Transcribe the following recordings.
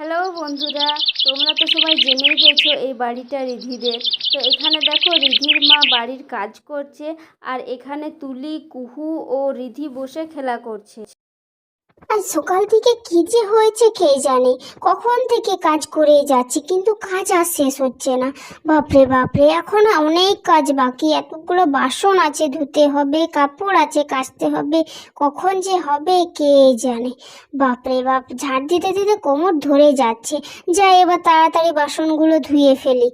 Hello বন্ধুরা, তোমরা তো সবাই জেনেই গেছো এই বাড়িটা রিধিদের। তো এখানে দেখো রিধির মা বাড়ির কাজ করছে, আর এখানে তুলি, কুহু ও রিধি বসে খেলা করছে। আজ সকাল থেকে কি যে হয়েছে কে জানে? কখন থেকে কাজ করে যাচ্ছি, কিন্তু কাজ আর শেষ হচ্ছে না। বাপরে বাপরে, এখন অনেক কাজ বাকি। এতগুলো বাসন আছে, ধুতে হবে, কাপড় আছে, কাচতে হবে। কখন যে হবে কে জানে? বাপরে বাপ, ঝাড় দিতে দিতে কোমর ধরে যাচ্ছে। যাই এবার তাড়াতাড়ি বাসনগুলো ধুয়ে ফেলি।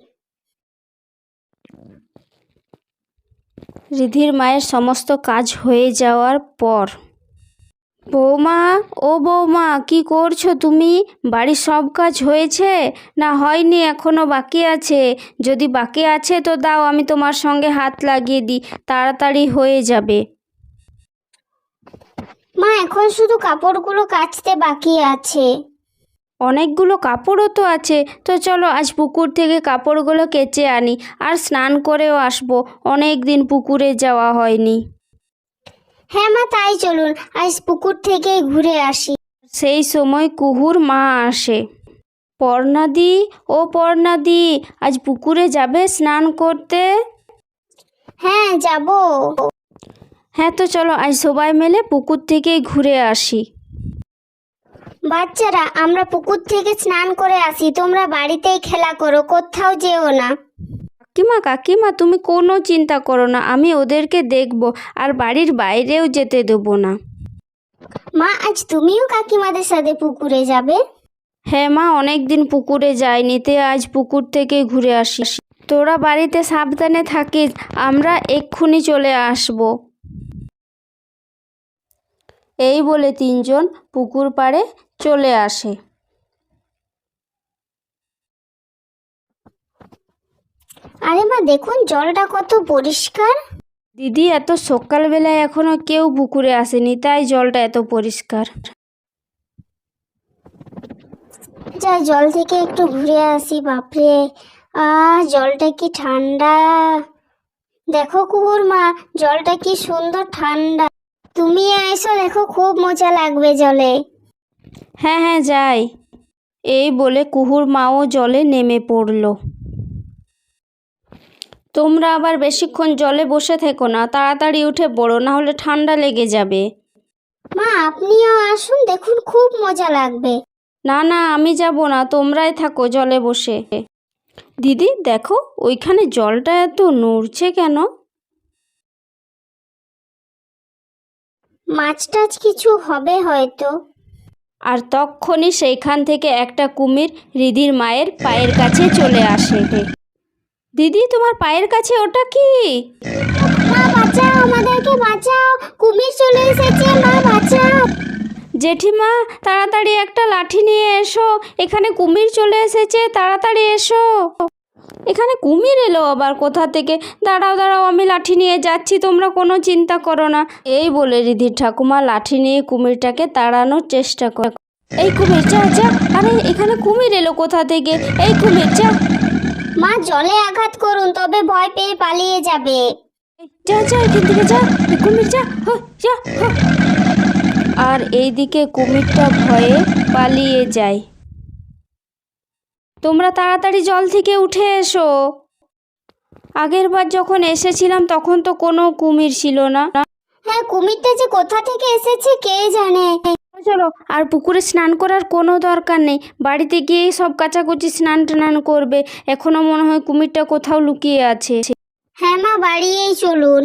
রিধির মায়ের সমস্ত কাজ হয়ে যাওয়ার পর বৌমা ও বৌমা কি করছ তুমি? বাড়ির সব কাজ হয়েছে? না হয়নি এখনও বাকি আছে। যদি বাকি আছে তো দাও আমি তোমার সঙ্গে হাত লাগিয়ে দিই তাড়াতাড়ি হয়ে যাবে। মা এখন শুধু কাপড়গুলো কাচতে বাকি আছে। অনেকগুলো কাপড়ও তো আছে। তো চলো আজ পুকুর থেকে কাপড়গুলো কেচে আনি আর স্নান করেও আসব। অনেক দিন পুকুরে যাওয়া হয়নি। হ্যাঁ মা তাই চলুন। আজ পুকুর থেকে ঘুরে আসি। সেই সময় কুহুর মা আসে। পর্ণাদি ও পর্ণাদি আজ পুকুরে যাবে স্নান করতে? হ্যাঁ যাব। হ্যাঁ তো চলো আজ সবাই মিলে পুকুর থেকেই ঘুরে আসি। বাচ্চারা আমরা পুকুর থেকে স্নান করে আসি। তোমরা বাড়িতেই খেলা করো কোথাও যেও না। কাকিমা কাকিমা তুমি কোনো চিন্তা করো না আমি ওদেরকে দেখব আর বাড়ির বাইরেও যেতে দেবো না। মা আজ তুমিও কাকিমাদের সাথে পুকুরে যাবে? হ্যাঁ মা অনেক দিন পুকুরে যাইনি তে আজ পুকুর থেকে ঘুরে আসি তোরা বাড়িতে সাবধানে থাকিস আমরা এক্ষুনি চলে আসব। এই বলে তিনজন পুকুর পাড়ে চলে আসে। আরে মা দেখুন জলটা কত পরিষ্কার। দিদি এত সকালবেলায় এখনও কেউ পুকুরে আসেনি তাই জলটা এত পরিষ্কার। যাই জল থেকে একটু ঘুরে আসি বাপরে। আহ জলটা কি ঠান্ডা? দেখো কুকুর মা জলটা কি সুন্দর ঠান্ডা। তুমি এসো দেখো খুব মজা লাগবে জলে। হ্যাঁ হ্যাঁ যাই। এই বলে কুহুর মাও জলে নেমে পড়ল। তোমরা আবার বেশিক্ষণ জলে বসে থেকো না তাড়াতাড়ি উঠে পড়ো না হলে ঠান্ডা লেগে যাবে। মা আপনিও আসুন দেখুন খুব মজা লাগবে। না না আমি যাব না তোমরাই থাকো জলে বসে। দিদি দেখো ওইখানে জলটা এত নড়ছে কেন? মাছ টাছ কিছু হবে হয়তো। আর তক্ষণই সেইখান থেকে একটা কুমির রিদির মায়ের পায়ের কাছে চলে আসে। দিদি তোমার পায়ের কাছে ওটা কি? মা বাঁচাও আমাদেরকে বাঁচাও। কুমির চলে এসেছে মা বাঁচাও। জেঠিমা তাড়াতাড়ি একটা লাঠি নিয়ে এসো। এখানে কুমির চলে এসেছে তাড়াতাড়ি এসো। এখানে কুমির এলো আবার কোথা থেকে? দাঁড়াও দাঁড়াও আমি লাঠি নিয়ে যাচ্ছি তোমরা কোনো চিন্তা করো না। এই বলে রিধির ঠাকুমা লাঠি নিয়ে কুমিরটাকে তাড়ানোর চেষ্টা করে। এই কুমির যা যা আরে এখানে কুমির এলো কোথা থেকে? এই কুমির যা। মা জলে আঘাত করুন তবে ভয় পেয়ে পালিয়ে যাবে। যা যা এখান থেকে যা কুমির যা হ, যা। আর এইদিকে কুমিরটা ভয়ে পালিয়ে যায়। তোমরা তাড়াতাড়ি জল থেকে উঠে এসো। আগের বার যখন এসেছিলাম তখন তো কোনো কুমির ছিল না। হ্যাঁ কুমিরটা যে কোথা থেকে এসেছে কে জানে? চলো, আর পুকুরে স্নান করার কোনো দরকার নেই। বাড়িতে গিয়েই সব কাচাকুচি স্নান টান করবে। এখনও মনে হয় কুমিরটা কোথাও লুকিয়ে আছে। হ্যাঁ মা, বাড়িয়েই চলুন।